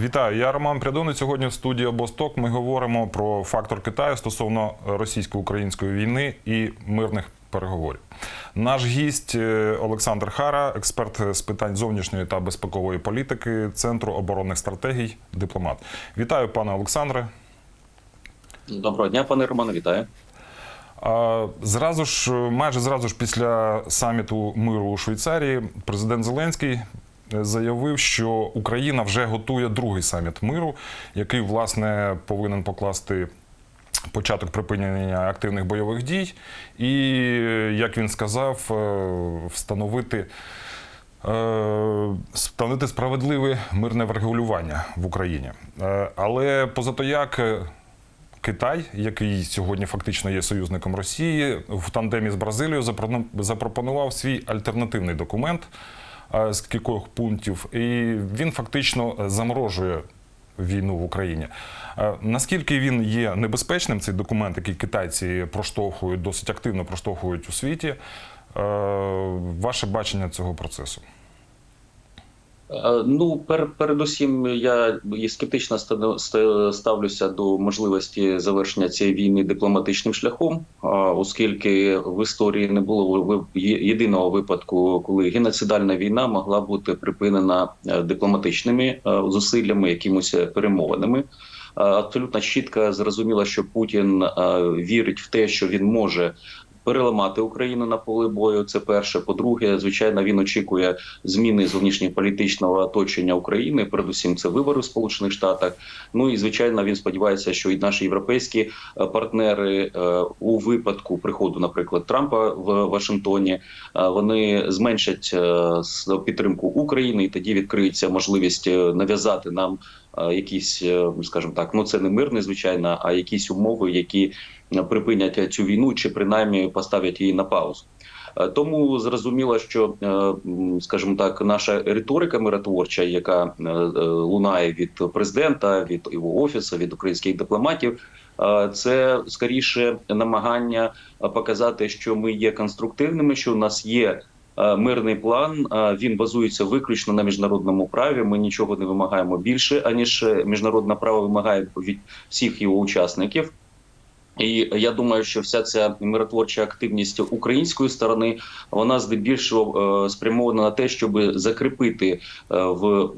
Вітаю, я Роман Прядони. Сьогодні в студії Обосток ми говоримо про фактор Китаю стосовно російсько-української війни і мирних переговорів. Наш гість е, Олександр Хара, експерт з питань зовнішньої та безпекової політики Центру оборонних стратегій, дипломат. Вітаю, пане Олександре. Доброго дня, пане Романе, вітаю. Зразу ж, майже зразу ж після саміту миру у Швейцарії, президент Зеленський заявив, що Україна вже готує другий саміт миру, який власне повинен покласти початок припинення активних бойових дій, і, як він сказав, е, встановити. е, Встановити справедливе мирне врегулювання в Україні. Е, Але позато як е, Китай, який сьогодні фактично є союзником Росії, в тандемі з Бразилією запропонував свій альтернативний документ з кількох пунктів, і він фактично е, заморожує війну в Україні. Е, Наскільки він є небезпечним, цей документ, який китайці проштовхують, досить активно проштовхують у світі, е, ваше бачення цього процесу? Е, Ну, пер, передусім, я і скептично ста- ста- ставлюся до можливості завершення цієї війни дипломатичним шляхом, оскільки в історії не було єдиного випадку, коли геноцидальна війна могла бути припинена е, дипломатичними е, зусиллями, якимось перемовинами. Абсолютно чітко зрозуміло, що Путін вірить в те, що він може переламати Україну на полі бою. Це перше. По-друге, звичайно, він очікує зміни зовнішньополітичного оточення України. Передусім, це вибори в Сполучених Штатах. Ну і звичайно, він сподівається, що і наші європейські е, партнери е, у випадку приходу, наприклад, Трампа в Вашингтоні, е, вони зменшать підтримку України, і тоді відкриється можливість нав'язати нам. Е, Якісь, е, скажімо так, ну це не мирне, звичайно, а якісь умови, які е, припинять цю війну, чи принаймні поставлять її на паузу. Тому зрозуміло, що скажімо так, наша риторика миротворча, яка лунає від президента, від його офісу, від українських дипломатів, це скоріше намагання показати, що ми є конструктивними, що у нас є. Е, Мирний план е, він базується виключно на міжнародному праві. Ми нічого не вимагаємо більше, аніж міжнародне право вимагає від всіх його учасників. І я думаю, що вся ця миротворча активність української сторони вона здебільшого е, спрямована на те, щоб закріпити в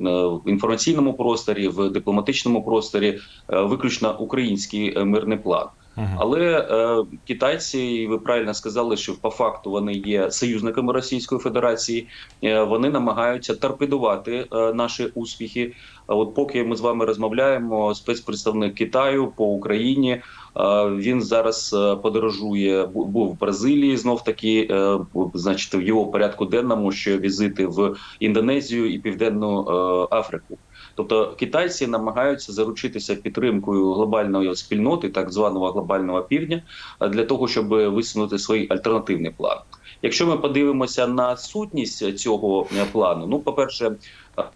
інформаційному просторі, в дипломатичному просторі виключно український мирний план. Але е, китайці, і ви правильно сказали, що по факту вони є союзниками Російської Федерації. Е, вони намагаються торпедувати е, наші успіхи. От поки ми з вами розмовляємо, спецпредставник Китаю по Україні. е, Він зараз е, подорожує, був в Бразилії. Знов таки, е, значить, в його порядку денному ще візити в Індонезію і Південну е, Африку. Тобто китайці намагаються заручитися підтримкою глобальної спільноти, так званого глобального півдня, для того, щоб висунути свій альтернативний план. Якщо ми подивимося на сутність цього е, плану, ну по перше,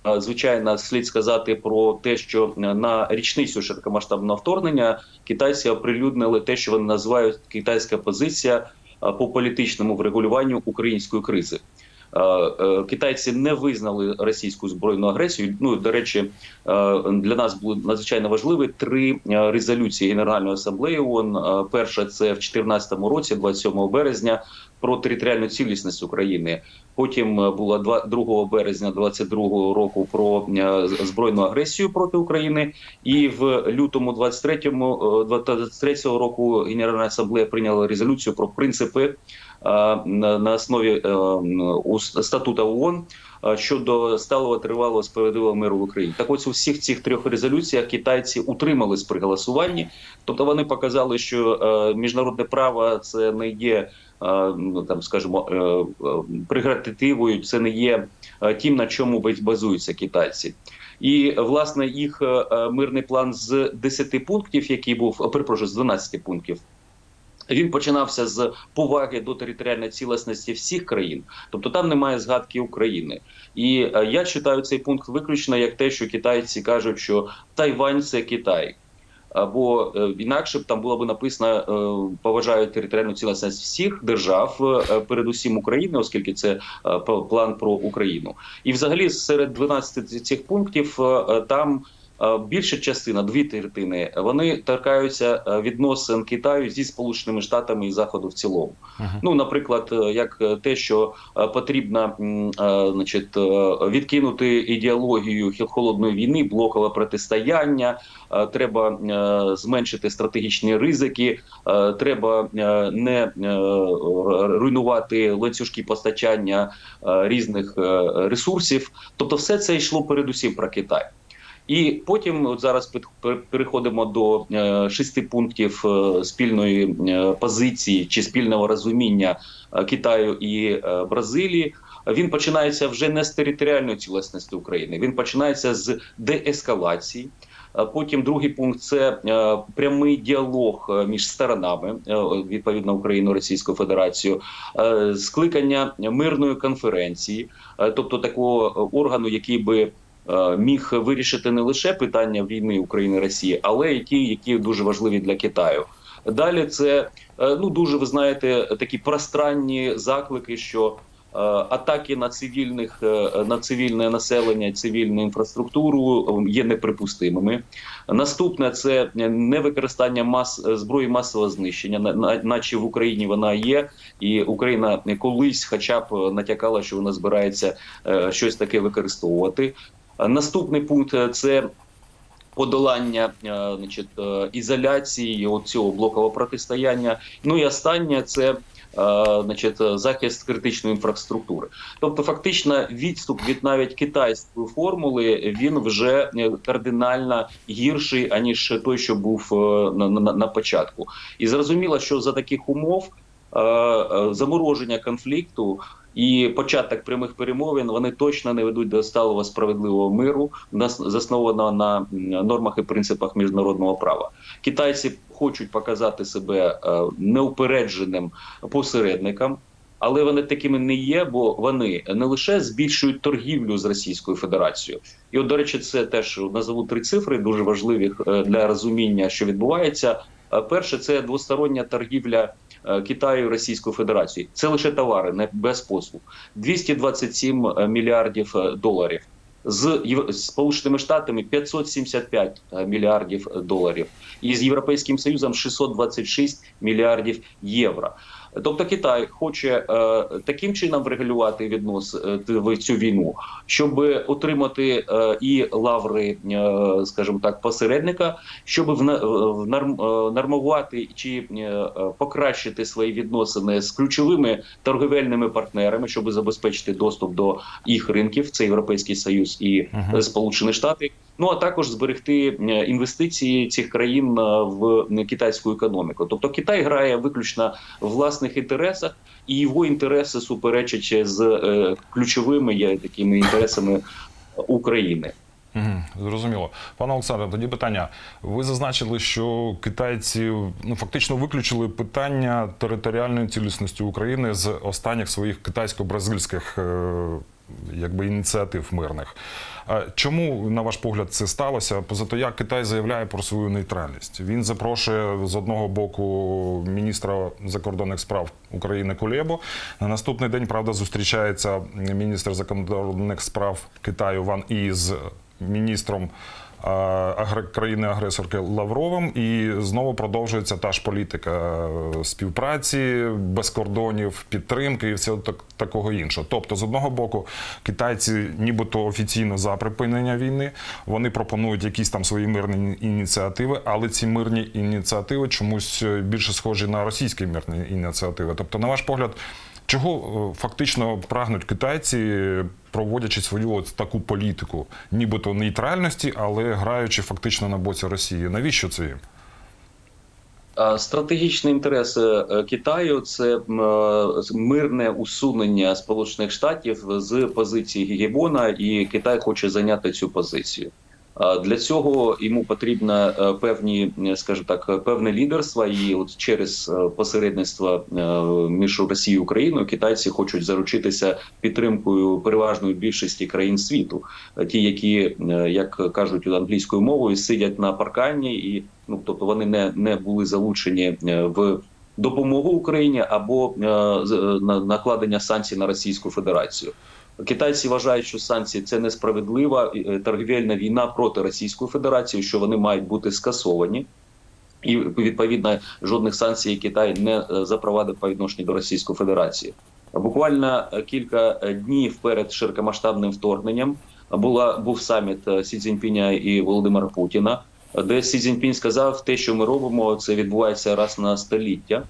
е, звичайно, слід сказати про те, що е, на річницю широкомасштабного вторгнення китайці оприлюднили те, що вони називають китайська позиція е, по політичному врегулюванню української кризи. Е, е, Китайці не визнали російську збройну агресію. Ну до речі, е, для нас були надзвичайно важливі три резолюції Генеральної асамблеї ООН. Перша це в 2014 році, 27 березня, про територіальну цілісність України. Потім е, була два- 2 березня 22 року про е, збройну агресію проти України. І в лютому 23-му, е, 23 року Генеральна асамблея прийняла резолюцію про принципи на основі статута ООН щодо сталого тривалого справедливого миру в Україні. Так ось у всіх цих трьох резолюціях китайці утримались при голосуванні, тобто вони показали, що міжнародне право це не є. Е, ну, Там скажімо, е, е, прегратитивою, це не є тим, на чому базуються китайці. І власне їх мирний план з 10 пунктів, який був перепрошую, з 12 пунктів. Він починався з поваги до територіальної цілісності всіх країн, тобто там немає згадки України. І я читаю цей пункт виключно як те, що китайці кажуть, що Тайвань це Китай. Або е, інакше б там було б написано е, поважають територіальну цілісність всіх держав, е, передусім України, оскільки це план про Україну. І взагалі серед 12 цих пунктів там більша частина, дві третини, вони торкаються е, відносин Китаю зі Сполученими Штатами і Заходу в цілому. Мгм. Ну, наприклад, е, як е, те, що е, потрібно е, значить, е, відкинути ідеологію холодної війни, блокове протистояння, е, треба е, зменшити стратегічні ризики, е, треба е, не е, руйнувати ланцюжки постачання е, різних е, ресурсів. Тобто, все це йшло передусім про Китай. І потім от зараз переходимо до е, шести пунктів е, спільної е, позиції чи спільного розуміння Китаю і Бразилії. Він починається вже не з територіальної цілісності України. Він починається з деескалації. Потім другий пункт це прямий діалог між сторонами, відповідно Україну Російською Федерацією, е, скликання мирної конференції, тобто такого органу, який би міг вирішити не лише питання війни України Росії, але й ті, які дуже важливі для Китаю. Далі це е, ну дуже ви знаєте такі пространні заклики, що е, атаки на цивільних е, на цивільне населення, цивільну інфраструктуру е, є неприпустимими. Наступне це невикористання мас зброї масового знищення, на- на- наче в Україні вона є, і Україна колись, хоча б натякала, що вона збирається е, щось таке використовувати. Е, Наступний пункт е, це подолання е, значить, ізоляції цього блокового протистояння. Ну і останнє це. Значить, захист критичної інфраструктури, тобто фактично відступ від навіть китайської формули він вже кардинально гірший аніж той, що був на, на, на початку, і зрозуміло, що за таких умов замороження конфлікту і початок прямих перемовин вони точно не ведуть до сталого справедливого миру, нас засновано на нормах і принципах міжнародного права. Китайці хочуть показати себе е, неупередженим посередником. Але вони такими не є, бо вони не лише збільшують торгівлю з Російською Федерацією, і от до речі, це теж назову три цифри дуже важливі е, для розуміння, що відбувається. Е, Перше, це двостороння торгівля Китаю і Російської Федерації. Це лише товари, не без послуг. 227 мільярдів е, доларів. З Сполученими Штатами 575 мільярдів доларів, і з Європейським Союзом 626 мільярдів євро. Тобто Китай хоче е, таким чином врегулювати віднос е, в цю війну, щоб отримати е, і лаври, е, скажімо так, посередника, щоб в норм, е, нормувати чи покращити свої відносини з ключовими торговельними партнерами, щоб забезпечити доступ до їх ринків, це Європейський Союз і Сполучені Штати. Ну а також зберегти е, інвестиції цих країн е, в е, китайську економіку. Тобто Китай грає виключно в власних інтересах, і його інтереси суперечать з е, ключовими такими інтересами України. Зрозуміло. Пане Олександре, тоді питання. Ви зазначили, що китайці ну, фактично виключили питання територіальної цілісності України з останніх своїх китайсько-бразильських е, якби, ініціатив мирних. Чому, на ваш погляд, це сталося? Позато як Китай заявляє про свою нейтральність. Він запрошує з одного боку міністра закордонних справ України Кулебо. На наступний день, правда, зустрічається міністр закордонних справ Китаю Ван І з міністром країни-агресорки Лавровим, і знову продовжується та ж політика е, співпраці, без кордонів, підтримки і всього так, такого іншого. Тобто, з одного боку, китайці, нібито офіційно за припинення війни, вони пропонують якісь там свої мирні ініціативи, але ці мирні ініціативи чомусь е, більше схожі на російські мирні ініціативи. Тобто, на ваш погляд. Чого е, фактично прагнуть китайці, проводячи свою от таку політику, нібито нейтральності, але граючи фактично на боці Росії? Навіщо це їм? А Стратегічні інтереси е, Китаю це е, мирне усунення Сполучених Штатів з позиції Гегебона, і Китай хоче зайняти цю позицію. Для цього йому потрібно е, певні, е, скажімо так, певне лідерство, і от через е, посередництво між Росією і Україною китайці хочуть заручитися підтримкою переважної більшості країн світу, ті, які, як кажуть англійською мовою, сидять на паркані, і ну тобто вони не, не були залучені в допомогу Україні або е, накладення санкцій на Російську Федерацію. Китайці вважають, що санкції це несправедлива е, торгівельна війна проти Російської Федерації, що вони мають бути скасовані. І відповідно жодних санкцій Китай не е, запровадив по відношенню до Російської Федерації. Буквально е, кілька днів перед широкомасштабним вторгненням була був саміт Сі Цзіньпіня і Володимира Путіна, де Сі Цзіньпінь сказав, те, що ми робимо, це відбувається раз на століття.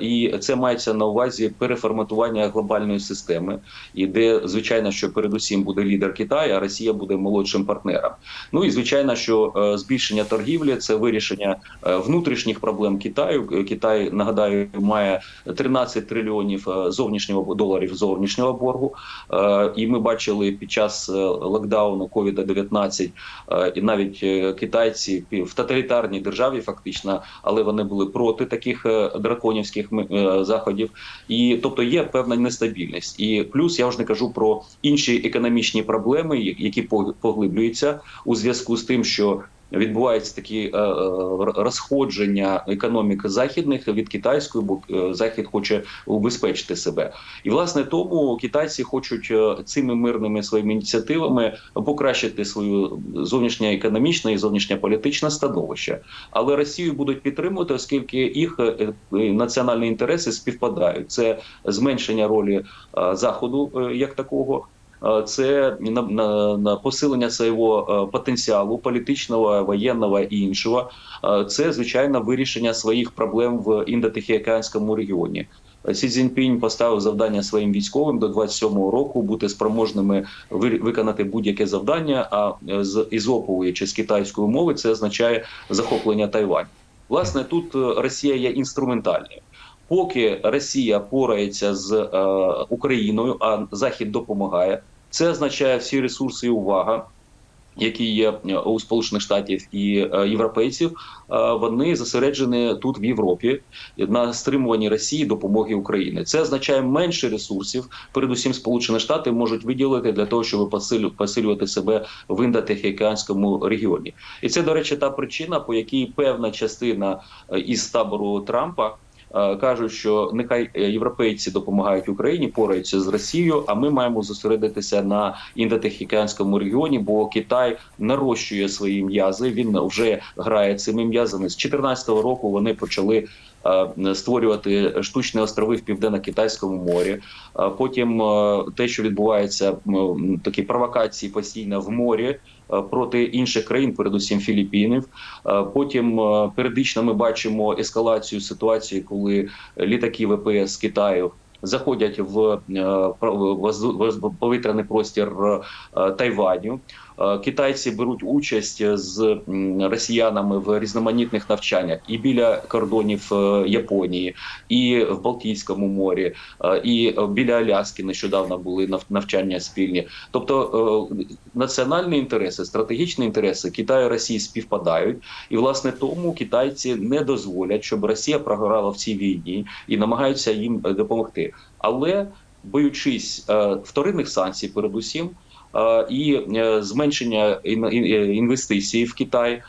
І це мається на увазі переформатування глобальної системи, і де звичайно, що передусім буде лідер Китаю, а Росія буде молодшим партнером. Ну і звичайно, що е, збільшення торгівлі це вирішення е, внутрішніх проблем Китаю. Китай нагадаю має 13 трильйонів е, зовнішнього доларів зовнішнього боргу. І ми бачили під час локдауну COVID-19 е, і навіть китайці в тоталітарній державі, фактично, але вони були проти таких е, драконівських е, заходів. І тобто є певна нестабільність. І плюс я вже не кажу про інші економічні проблеми, які поглиблюються у зв'язку з тим, що відбуваються такі е, е, розходження економік західних від китайської, бо е, захід хоче убезпечити себе. І власне тому китайці хочуть цими мирними своїми ініціативами покращити свою зовнішнє економічне і зовнішньополітичне становище. Але Росію будуть підтримувати, оскільки їх національні інтереси співпадають. Це зменшення ролі заходу як такого. Е, Це на, на, на посилення свого е, потенціалу політичного, воєнного і іншого. Е, Це звичайно вирішення своїх проблем в індотихоокеанському регіоні. Сі Цзіньпінь поставив завдання своїм військовим до 27-го року бути спроможними ви- виконати будь-яке завдання. А з ізопової чи з китайської мови це означає захоплення Тайвань. Власне, тут Росія є інструментальною. Поки Росія порається з е, Україною, а Захід допомагає, це означає всі ресурси і увага, які є е, у Сполучених Штатів і е, європейців, е, вони зосереджені тут в Європі на стримуванні Росії допомоги Україні. Це означає менше ресурсів. Передусім, Сполучені Штати можуть виділити для того, щоб посилю- посилювати себе в індотихоокеанському регіоні. І це, до речі, та причина, по якій певна частина із табору Трампа. Е, Кажуть, що нехай е, європейці допомагають Україні, пораються з Росією, а ми маємо зосередитися на індотехніканському регіоні, бо Китай нарощує свої м'язи. Він вже грає цими м'язами. З 2014 року вони почали створювати штучні острови в південно-китайському морі. А Потім е, те, що відбувається, такі провокації постійно в морі. е, Проти інших країн, передусім Філіппінів. Е, Потім е, періодично ми бачимо ескалацію ситуації, коли літаки ВПС з Китаю заходять в е, повітряний простір е, Тайваню. Е, Китайці беруть участь з росіянами в різноманітних навчаннях і біля кордонів е, Японії, і в Балтійському морі, е, і біля Аляски нещодавно були навчання спільні. Тобто національні інтереси, стратегічні інтереси Китаю і Росії співпадають, і власне тому китайці не дозволять, щоб Росія програла в цій війні і намагаються їм допомогти. Але боючись вторинних санкцій, передусім, і е, зменшення е, інвестицій в Китай.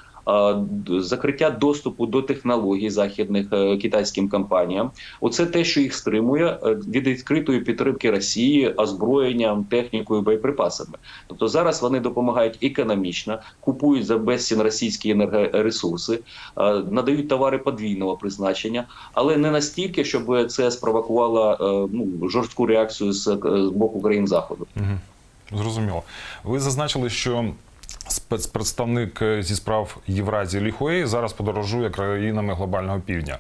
Закриття доступу до технологій західних е, китайським компаніям, оце те, що їх стримує від відкритої підтримки Росії озброєнням, технікою, боєприпасами. Тобто зараз вони допомагають економічно, купують за безцін російські енергоресурси, надають товари подвійного призначення, але не настільки, щоб це спровокувало ну жорстку реакцію з боку країн заходу. Зрозуміло. Ви зазначили, що спецпредставник е, зі справ Євразії Лі Хуей зараз подорожує країнами глобального півдня.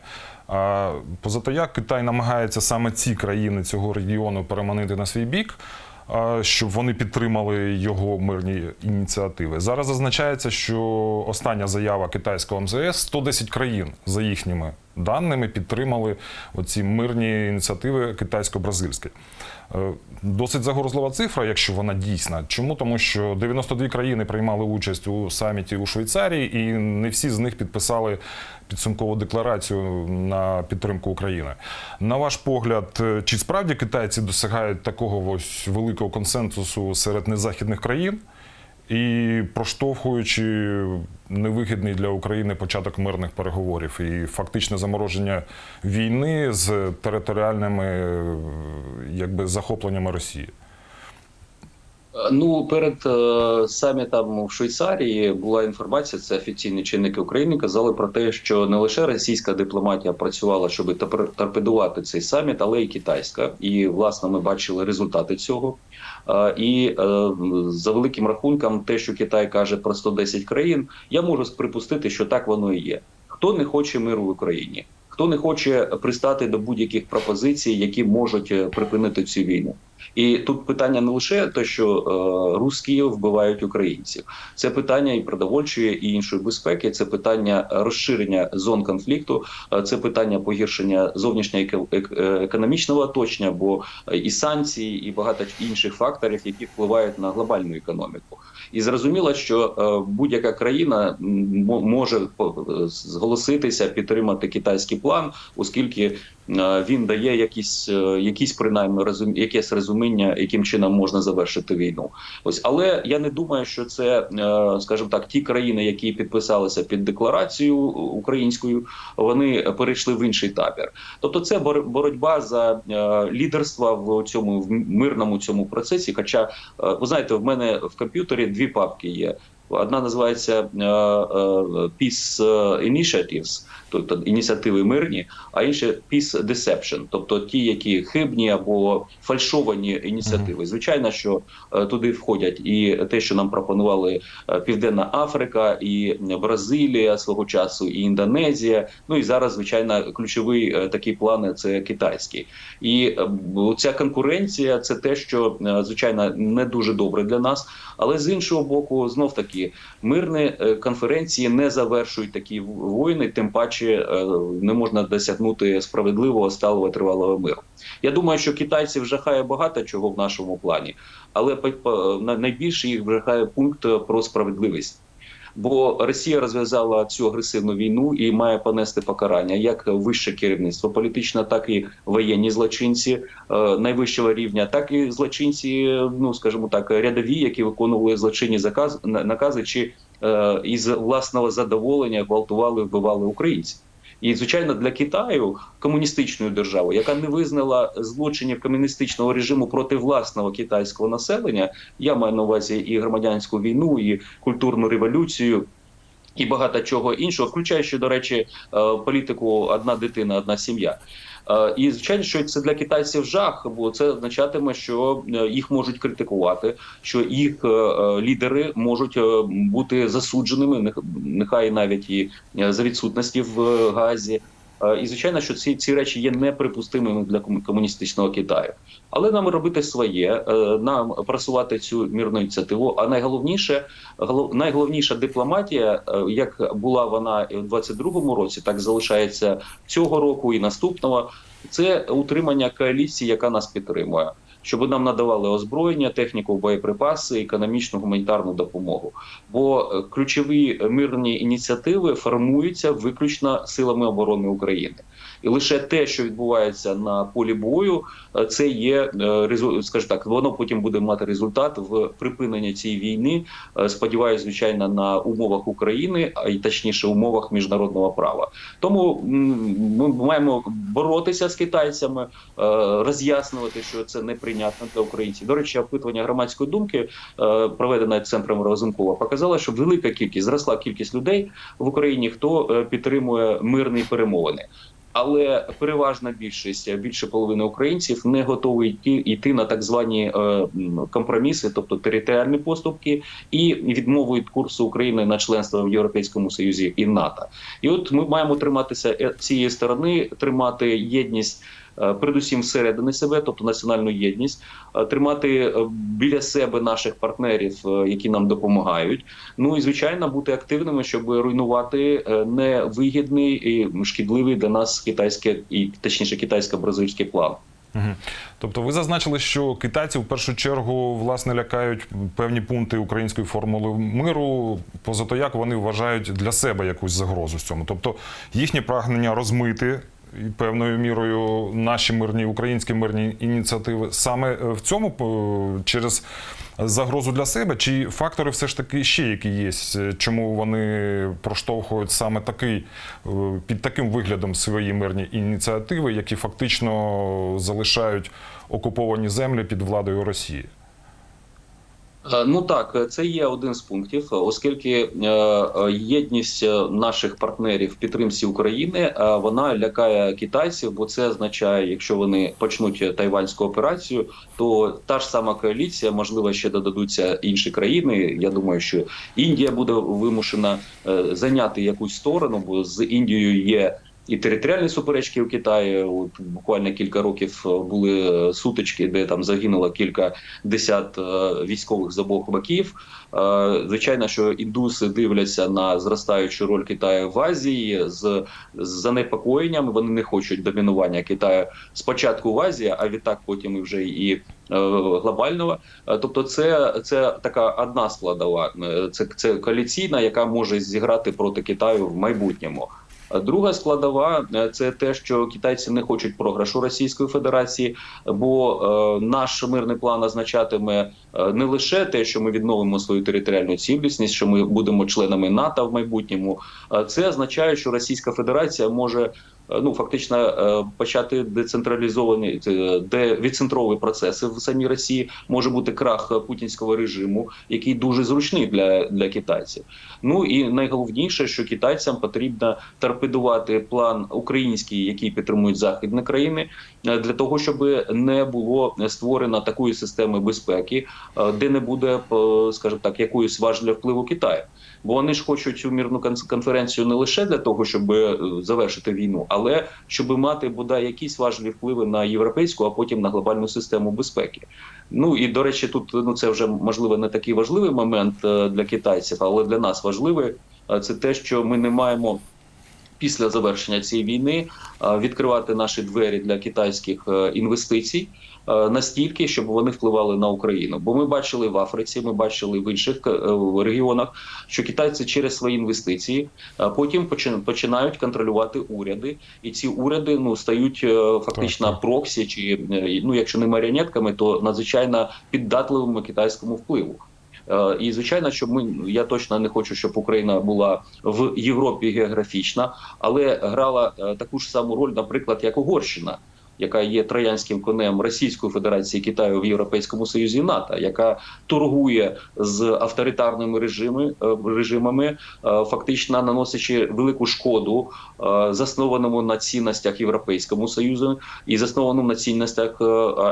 А, Позато як Китай намагається саме ці країни цього регіону переманити на свій бік, щоб вони підтримали його мирні ініціативи. Зараз зазначається, що остання заява китайського МЗС 110 країн за їхніми даними підтримали оці мирні ініціативи китайсько-бразильські. Е, Досить загрозлива цифра, якщо вона дійсна. Чому? Тому що 92 країни приймали участь у саміті у Швейцарії, і не всі з них підписали підсумкову декларацію на підтримку України. На ваш погляд, е, чи справді китайці досягають такого ось великого консенсусу серед незахідних країн? І проштовхуючи невигідний для України початок мирних переговорів і фактичне замороження війни з територіальними е, якби, захопленнями Росії. Ну, перед е, самітом в Швейцарії була інформація. Це офіційні чинники України казали про те, що не лише російська дипломатія працювала, щоб тор- торпедувати цей саміт, але й китайська. І власне ми бачили результати цього. Е, і е, за великим рахунком, те, що Китай каже про 110 країн, я можу припустити, що так воно і є. Хто не хоче миру в Україні? Хто не хоче пристати до будь-яких пропозицій, які можуть е, припинити цю війну? І тут питання не лише те, що е, русські вбивають українців, це питання і продовольчої, і іншої безпеки. Це питання розширення зон конфлікту, е, це питання погіршення зовнішнього е, економічного оточення, бо е, і санкції, і багато інших факторів, які впливають на глобальну економіку. І зрозуміло, що будь-яка країна може зголоситися підтримати китайський план, оскільки він дає якісь, е, якісь принаймні розум, якесь розуміння, яким чином можна завершити війну. Ось, але я не думаю, що це, е, скажімо так, ті країни, які підписалися під декларацію українською, вони перейшли в інший табір. Тобто, це бор- боротьба за е, лідерство в цьому в мирному цьому процесі. Хоча, е, ви знаєте, в мене в комп'ютері дві папки є. Одна називається е, е, Peace Initiatives, тобто ініціативи мирні, а інша Peace Deception, тобто ті, які хибні або фальшовані ініціативи. Звичайно, що е, туди входять і те, що нам пропонували е, Південна Африка, і Бразилія свого часу, і Індонезія. Ну і зараз, звичайно, ключовий е, такий план це китайський. І е, ця конкуренція це те, що е, звичайно не дуже добре для нас. Але з іншого боку, знов таки мирні е, конференції не завершують такі воїни, тим паче е, не можна досягнути справедливого сталого тривалого миру. Я думаю, що китайців жахає багато чого в нашому плані, але найбільше їх вжахає пункт про справедливість. Бо Росія розв'язала цю агресивну війну і має понести покарання як вище керівництво політичне, так і воєнні злочинці е, найвищого рівня, так і злочинці, е, ну скажімо так, рядові, які виконували злочинні заказ накази, чи е, із власного задоволення гвалтували, вбивали українців. І звичайно, для Китаю комуністичною державою, яка не визнала злочинів комуністичного режиму проти власного китайського населення, я маю на увазі і громадянську війну, і культурну революцію. І багато чого іншого, включаючи, до речі, е, політику одна дитина, одна сім'я. Е, І звичайно, що це для китайців жах, бо це означатиме, що е, їх можуть критикувати, що їх е, лідери можуть бути засудженими, нех- нехай навіть і за відсутності в Газі. Е, І звичайно, що ці, ці речі є неприпустимими для кому- комуністичного Китаю. Але нам робити своє, е, нам просувати цю мірну ініціативу. А найголовніше, голов- найголовніша дипломатія, е, як була вона в 22-му році, так залишається цього року і наступного. Це утримання коаліції, яка нас підтримує, щоб нам надавали озброєння, техніку, боєприпаси, економічну гуманітарну допомогу. Бо е, ключові мирні ініціативи формуються виключно силами оборони України. І лише те, що відбувається на полі бою, е, це є е, скажімо так, воно потім буде мати результат в припиненні цієї війни. Е, Сподіваюсь, звичайно, на умовах України, а й точніше умовах міжнародного права. Тому ми маємо боротися з китайцями, роз'яснювати, що це неприйнятно для українців. До речі, опитування громадської думки, проведене центром Розумкова, показало, що велика кількість зросла кількість людей в Україні, хто підтримує мирні перемовини. Але переважна більшість, більше половини українців, не готові йти, йти на так звані е, компроміси, тобто територіальні поступки, і відмову від курсу України на членство в Європейському Союзі і НАТО. І от ми маємо триматися е, цієї сторони, тримати єдність. Е, Передусім всередини себе, тобто національну єдність, е, тримати е, біля себе наших партнерів, які нам допомагають. Ну і звичайно бути активними, щоб руйнувати невигідний і шкідливий для нас китайський і точніше китайсько-бразильський план. Тобто ви зазначили, що китайці в першу чергу власне лякають певні пункти української формули миру, поза то як вони вважають для себе якусь загрозу з цьому. Тобто їхнє прагнення розмити і певною мірою наші мирні українські мирні ініціативи саме е, в цьому е, через загрозу для себе, чи фактори все ж таки ще які є, е, чому вони проштовхують саме такий під таким виглядом свої мирні ініціативи, які фактично залишають окуповані землі під владою Росії? Е, Ну так, це є один з пунктів, оскільки е, е, єдність е, наших партнерів в підтримці України е, вона лякає китайців, бо це означає, якщо вони почнуть тайванську операцію, то та ж сама коаліція, можливо, ще додадуться інші країни. Я думаю, що Індія буде вимушена е, зайняти якусь сторону, бо з Індією є. І територіальні суперечки у Китаї, от буквально кілька років е, були е, сутички, де там загинуло кілька десят е, військових з обох боків. Звичайно, що індуси дивляться на зростаючу роль Китаю в Азії з, з занепокоєнням. Вони не хочуть домінування Китаю спочатку в Азії, а відтак потім і вже і глобального. Тобто, це, це така одна складова. Це, це коаліційна, яка може зіграти проти Китаю в майбутньому. Друга складова е, це те, що китайці не хочуть програшу Російської Федерації, бо е, наш мирний план означатиме е, не лише те, що ми відновимо свою територіальну цілісність, що ми будемо членами НАТО в майбутньому. Це означає, що Російська Федерація може ну фактично почати децентралізовані де відцентрові процеси в самій Росії. Може бути крах путінського режиму, який дуже зручний для, для китайців. Ну і найголовніше, що китайцям потрібно торпедувати план український, який підтримують західні країни, е, для того, щоб не було створено такої системи безпеки, е, де не буде, е, скажімо так, якоїсь важливого впливу Китаю. Бо вони ж хочуть цю мірну кон- конференцію не лише для того, щоб завершити війну, але щоб мати бодай якісь важливі впливи на європейську, а потім на глобальну систему безпеки. Ну і до речі, тут ну це вже можливо не такий важливий момент е, для китайців, але для нас важливий е, це те, що ми не маємо. Після завершення цієї війни е, відкривати наші двері для китайських інвестицій настільки, щоб вони впливали на Україну. Бо ми бачили в Африці, ми бачили в інших е, регіонах, що китайці через свої інвестиції е, потім починають контролювати уряди, і ці уряди ну стають е, фактично проксі, чи е, ну якщо не маріонетками, то надзвичайно піддатливими китайському впливу. Е, І звичайно, що ми я точно не хочу, щоб Україна була в Європі географічна, але грала е, таку ж саму роль, наприклад, як Угорщина, яка є троянським конем Російської Федерації Китаю в Європейському Союзі НАТО, яка торгує з авторитарними режими, е, режимами, е, фактично наносячи велику шкоду е, заснованому на цінностях Європейському Союзу і заснованому на цінностях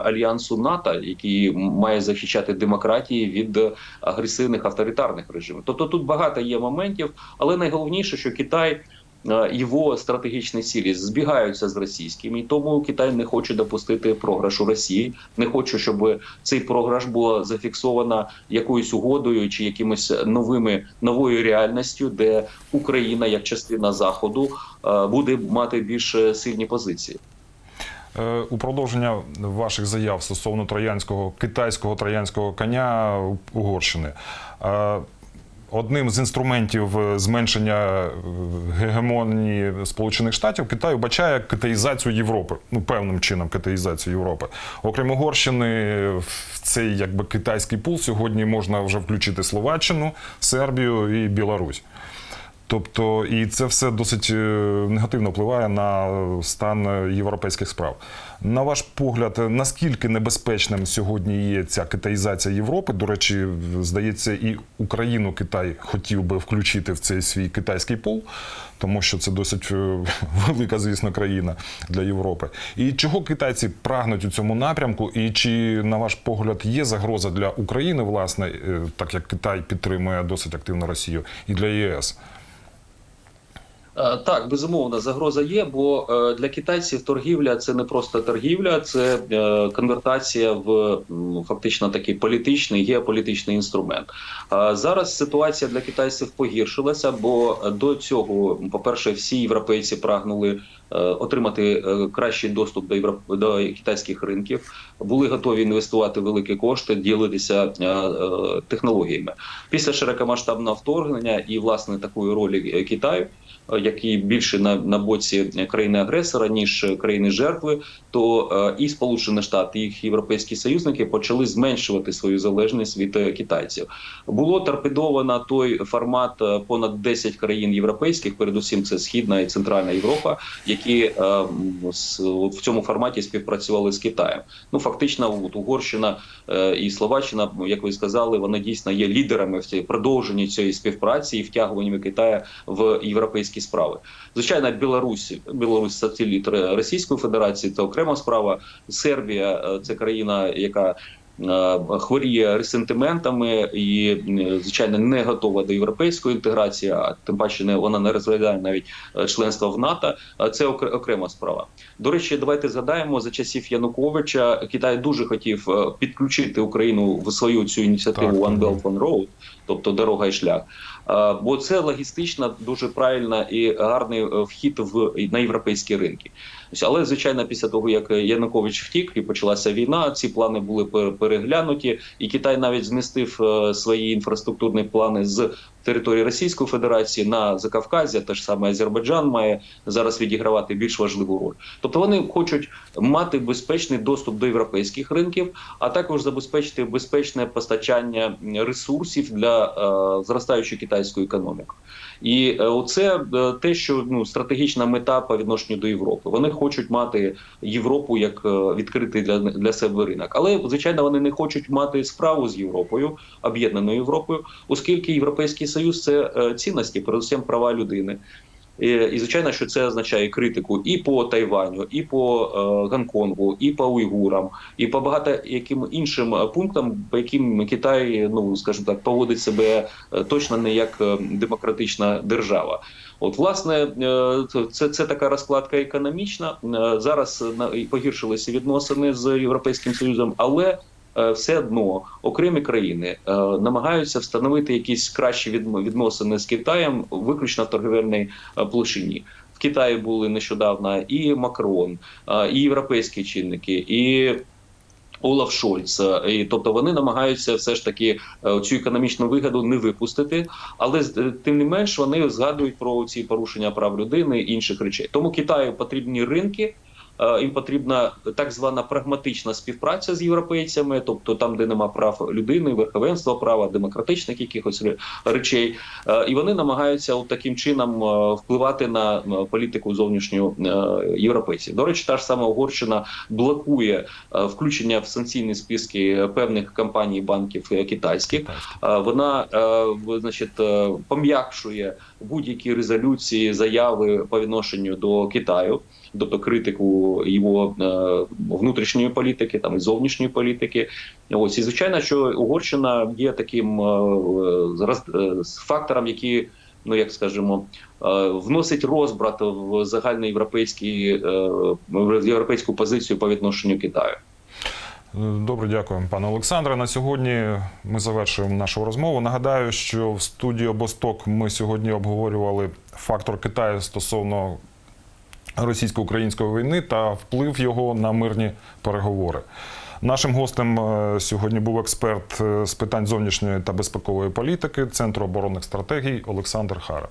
альянсу НАТО, який має захищати демократії від агресивних авторитарних режимів. Тобто тут багато є моментів, але найголовніше, що Китай. Е, Його стратегічні цілі збігаються з російськими, і тому Китай не хоче допустити програшу Росії, не хоче, щоб цей програш було зафіксовано якоюсь угодою чи якимось новими новою реальністю, де Україна як частина заходу е, буде мати більш сильні позиції. Е, У продовження ваших заяв стосовно троянського китайського троянського коня Угорщини. Одним з інструментів е, зменшення е, гегемонії Сполучених Штатів Китай вбачає китаїзацію Європи. Ну, певним чином китаїзацію Європи. Окрім Угорщини, в цей якби китайський пул сьогодні можна вже включити Словаччину, Сербію і Білорусь. Тобто, і це все досить е, негативно впливає на стан європейських справ. На ваш погляд, наскільки небезпечним сьогодні є ця китаїзація Європи? До речі, здається, і Україну Китай хотів би включити в цей свій китайський пол, тому що це досить е, велика, звісно, країна для Європи. І чого китайці прагнуть у цьому напрямку? І чи, на ваш погляд, є загроза для України, власне, е, так як Китай підтримує досить активно Росію, і для ЄС? Е, Так, безумовно, загроза є, бо е, для китайців торгівля це не просто торгівля, це е, конвертація в фактично такий політичний геополітичний інструмент. Зараз ситуація для китайців погіршилася, бо до цього, по-перше, всі європейці прагнули отримати кращий доступ до європ... до китайських ринків, були готові інвестувати великі кошти, ділитися технологіями. Після широкомасштабного вторгнення і власне такої ролі Китаю. Е, який більше на, на боці країни-агресора, ніж країни жертви, то е, і Сполучені Штати, і їх європейські союзники почали зменшувати свою залежність від е, китайців. Було торпедовано той формат понад 10 країн європейських, передусім це Східна і Центральна Європа, які в цьому форматі співпрацювали з Китаєм. Ну фактично, от Угорщина і Словаччина, як ви сказали, вони дійсно є лідерами в цій продовженні цієї співпраці і втягуваннями Китаю в європейські справи. Звичайно, Білорусь, Білорусь сателіт Російської Федерації, це окрема справа. Сербія це країна, яка е, хворіє ресентиментами і, е, звичайно, не готова до європейської інтеграції, а тим паче не вона не розглядає навіть е, членство в НАТО. Це окрема справа. До речі, давайте згадаємо за часів Януковича. Китай дуже хотів підключити Україну в свою цю ініціативу Так, One. Belt One Road, тобто дорога і шлях. Е, Бо це логістично дуже правильна і гарний е, вхід в на європейські ринки. Але звичайно, після того як Янукович втік і почалася війна, ці плани були пер- переглянуті, і Китай навіть змістив е, свої інфраструктурні плани з території Російської Федерації на Закавказя. Те ж саме Азербайджан має зараз відігравати більш важливу роль. Тобто вони хочуть мати безпечний доступ до європейських ринків, а також забезпечити безпечне постачання ресурсів для е, зростаючої китайської економіки. І е, оце е, те, що ну стратегічна мета по відношенню до Європи. Вони хочуть мати Європу як е, відкритий для, для себе ринок. Але звичайно, вони не хочуть мати справу з Європою, об'єднаною Європою, оскільки Європейський Союз це е, цінності, передусім права людини. І, і звичайно, що це означає критику і по Тайваню, і по е, Гонконгу, і по уйгурам, і по багато яким іншим е, пунктам, по яким Китай, ну скажімо так, поводить себе е, точно не як демократична держава. От, власне, це, це така розкладка економічна. Зараз погіршилися відносини з Європейським Союзом, але все одно окремі країни е, намагаються встановити якісь кращі відносини з Китаєм виключно в торговельній е, площині. В Китаї були нещодавно і Макрон, е, і європейські чинники, і Олаф Шольц. Е, І, тобто вони намагаються все ж таки е, цю економічну вигоду не випустити, але е, тим не менш вони згадують про ці порушення прав людини і інших речей. Тому Китаю потрібні ринки. Е, Їм потрібна так звана прагматична співпраця з європейцями, тобто там, де нема прав людини, верховенства права, демократичних якихось речей, Е, і вони намагаються от таким чином е, впливати на політику зовнішню європейців. До речі, та ж сама Угорщина блокує включення в санкційні списки певних компаній банків китайських. Вона значить, пом'якшує будь-які резолюції, заяви по відношенню до Китаю, тобто критику його е, внутрішньої політики, там і зовнішньої політики. Ось і звичайно, що Угорщина є таким е, е, фактором, який, ну як скажемо, вносить розбрат в загальноєвропейський е, європейську позицію по відношенню Китаю. Добре, дякую, пане Олександре. На сьогодні ми завершуємо нашу розмову. Нагадаю, що в студії Обосток ми сьогодні обговорювали фактор Китаю стосовно російсько-української війни та вплив його на мирні переговори. Нашим гостем е, сьогодні був експерт е, з питань зовнішньої та безпекової політики Центру оборонних стратегій Олександр Хара.